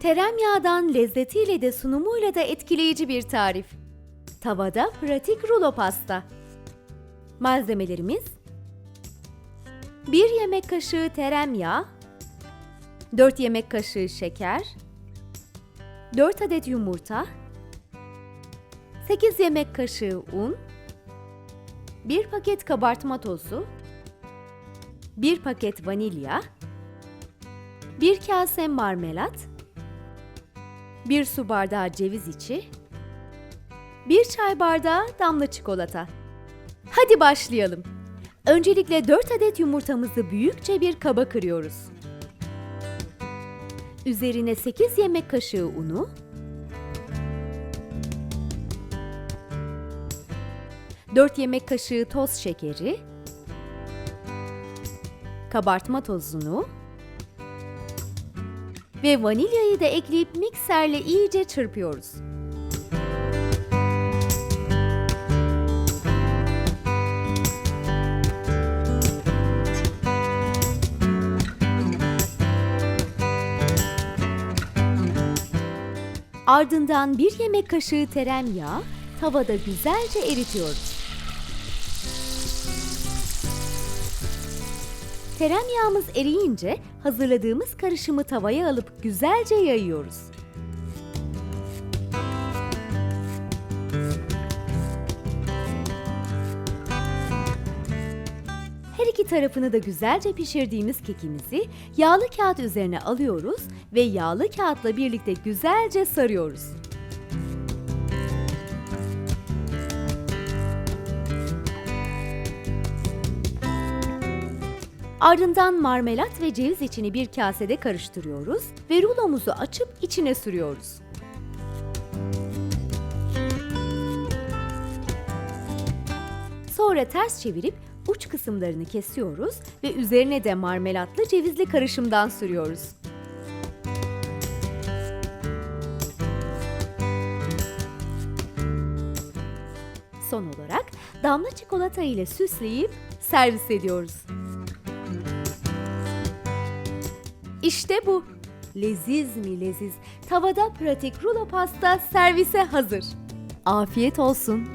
Teremyağdan lezzetiyle de sunumuyla da etkileyici bir tarif. Tavada pratik rulo pasta. Malzemelerimiz 1 yemek kaşığı tereyağı, 4 yemek kaşığı şeker, 4 adet yumurta, 8 yemek kaşığı un, 1 paket kabartma tozu, 1 paket vanilya, 1 kase marmelat, 1 su bardağı ceviz içi, 1 çay bardağı damla çikolata. Hadi başlayalım. Öncelikle 4 adet yumurtamızı büyükçe bir kaba kırıyoruz. Üzerine 8 yemek kaşığı unu, 4 yemek kaşığı toz şekeri, kabartma tozunu ve vanilyayı da ekleyip mikserle iyice çırpıyoruz. Ardından bir yemek kaşığı tereyağı tavada güzelce eritiyoruz. Tereyağımız eriyince hazırladığımız karışımı tavaya alıp güzelce yayıyoruz. Her iki tarafını da güzelce pişirdiğimiz kekimizi yağlı kağıt üzerine alıyoruz ve yağlı kağıtla birlikte güzelce sarıyoruz. Ardından marmelat ve ceviz içini bir kasede karıştırıyoruz ve rulomuzu açıp içine sürüyoruz. Sonra ters çevirip uç kısımlarını kesiyoruz ve üzerine de marmelatlı cevizli karışımdan sürüyoruz. Son olarak damla çikolata ile süsleyip servis ediyoruz. İşte bu. Leziz mi leziz. Tavada pratik rulo pasta servise hazır. Afiyet olsun.